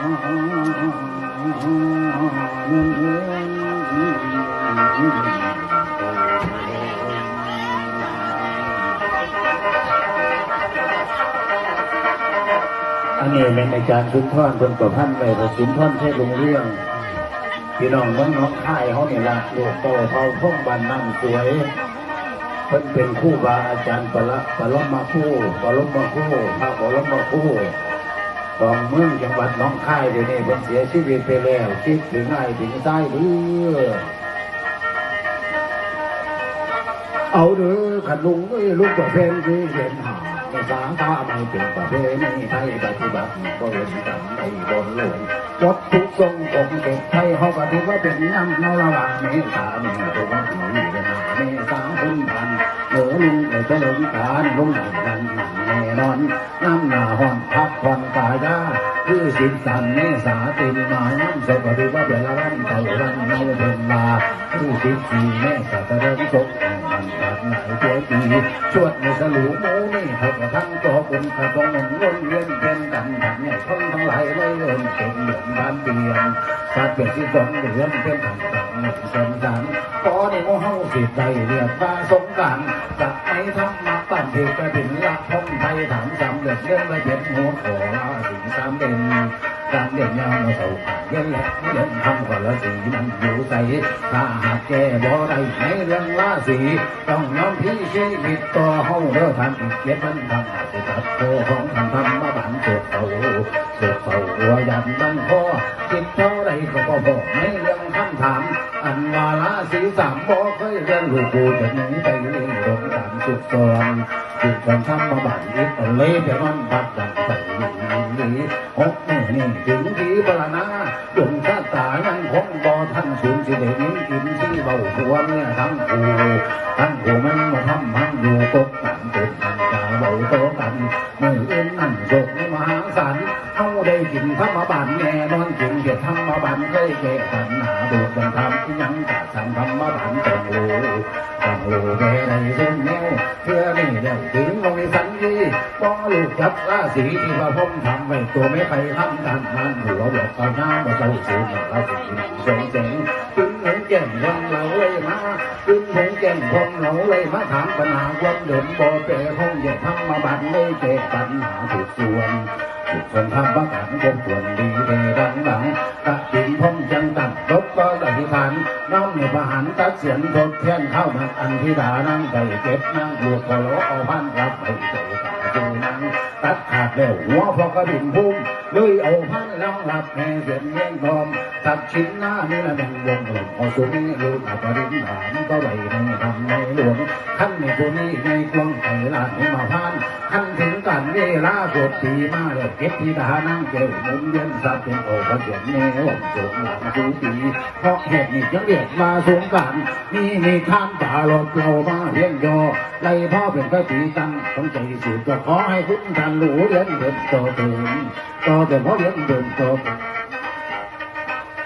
อันนี้เป็นอาจารย์สุนทรคนประพันธ์ไว้พระสุนทรเทศลงเรื่อง พี่น้องน้องน้องค่ายเขาเนี่ยละลูกโตเขาท่องบันนั่งสวยเพิ่นเป็นคู่บาอาจารย์ปละปลมมาคู่ปลมมาคู่พระปลมมาคู่ รู่ของเมืองจังหวัดน้องค่ายเดี๋ยวนี้เพิ่นเสียชีวิตไปแล้วคิดถึงไอ้ถึงใต้เด้อเอาเด้อขันลุงเอ้ยลูกประเพณที่เห็นหาในสางตาไม่เป็นประเพณีไทยปฏิบัติก็เห็นกันในบนลวงจดทุกทรงองเด็กไทยเขาก็ถือว่าเป็นน้ำเนาระหว่างเมษาเมษาวันนี้เวลาเมษาพุ่นพันเหลือลุงเอ๋ยจะลงการลุงหนังนันหนังแน่นอนน้ำ สิบสันเมษาเต็มมาน้ำสกก็ถือว่าเป็นละวันเต่าวันเนาเพิ่นมาคือสิบสี่เมษาจะเริ่มสกมันขาดหลายตัวปีชวดในสลูหมูนี่เขาก็ทั้งตัวคนกระต้องหนึ่งวนเวียนเป็นกันถังเนี่ยคนทั้งหลายเลยเอินเป็นเหลืองบ้านเปลี่ยนสัตว์เป็นที่สองเหลืองเป็นถังถังหนึ่งสองสามพอในโมเฮาสิใจเรียกว่าสงการจะไม่ทำมาปั้นเทกระถิ่นละพงไทยถามสามเดือดเรื่องละเจ็ดหัวขอ สามเด่นยาวมาเสาเย็นแหละเย็นทำก่อนละสีมันอยู่ใสถ้าหากแกบ่ได้ในเรื่องราศีต้องยอมพี่ชีวิตต่อเฮาเด้อทำอีกเจ็ดมันทำสิตัดโตของทำทำมาบันเกิดเต่าเกิดเต่าหัวยันบังคอคิดเท่าไรก็บ่บอกในเรื่องคำถาม อันว่าราศีสามบ่เคยเรียนลูกกูจะหนีไปเรียนลงตามสุดซอนสุดซอนทำมาบันอีกเลยแต่มัน คงบ่ทันสูญสิเดนี้กินที่เบาหัวเนี่ยทั้งกูทั้งกูมันมาทำมันอยู่ตกต่างตุนทางกาเบาโตกันมืออื่นนั่นโศกในมหาศาลเอาได้กินธรรมบานแน่นอนจริงเกียรติธรรมบานเคยแก่ปัญหาดูกันทำยังกะสังธรรมบานต้องรู้ต้องรู้แก่ในเส้นแนว จับราศีที่ว่าผมทำไว้ตัวไม่ไปทำการงานหัวบอกเอาหน้ามาเจ้าสูงราศีหนังสงเสงถึงเหมือนแก่นยังเราเลยมาถึงเหมือนแก่นพงเราเลยมาถามปัญหาความเดิมบ่เปรห้องอย่าทำมาบันไม่แก้ปัญหาถูกส่วนถูกคนทำบ้าขันคงควรดีเดดังดังตะกินพงจังตังลบก็อธิษฐานน้อมในประหารตัดเสียนทดแทนเข้ามาอันธิดานั่งใจเก็บนั่งลูกพอโลเอาพันรับไปใจตาจูน แล้วหัวพอกระดิ่งพุ่ม เลยเอาพันแล้วรับแห่เสียนเงี้ยงทอมตัดชิ้นหน้านี่ละเป็นวงหลงพอสุนีลูกอัปรินฐานก็ไหวในทำในหลวงขั้นในตัวนี้ในกวงไทยลาดให้มาพานขั้นถึงกันเวลาปวดปีมาแล้วเก็บที่ดานั่งเกี่ยวมุนเย็นสัตว์เป็นโอ้พระเสียนแนวสูงหลังสูปีเพราะเหตุนี้จึงเรียกมาสงการนี่มีข้ามป่าหลบเรามาเพียงยอไล่พ่อเป็นพระตีตั้งต้องใจสืบก็ขอให้คุณท่านรู้เรียนเดินโตเติมโตแต่เ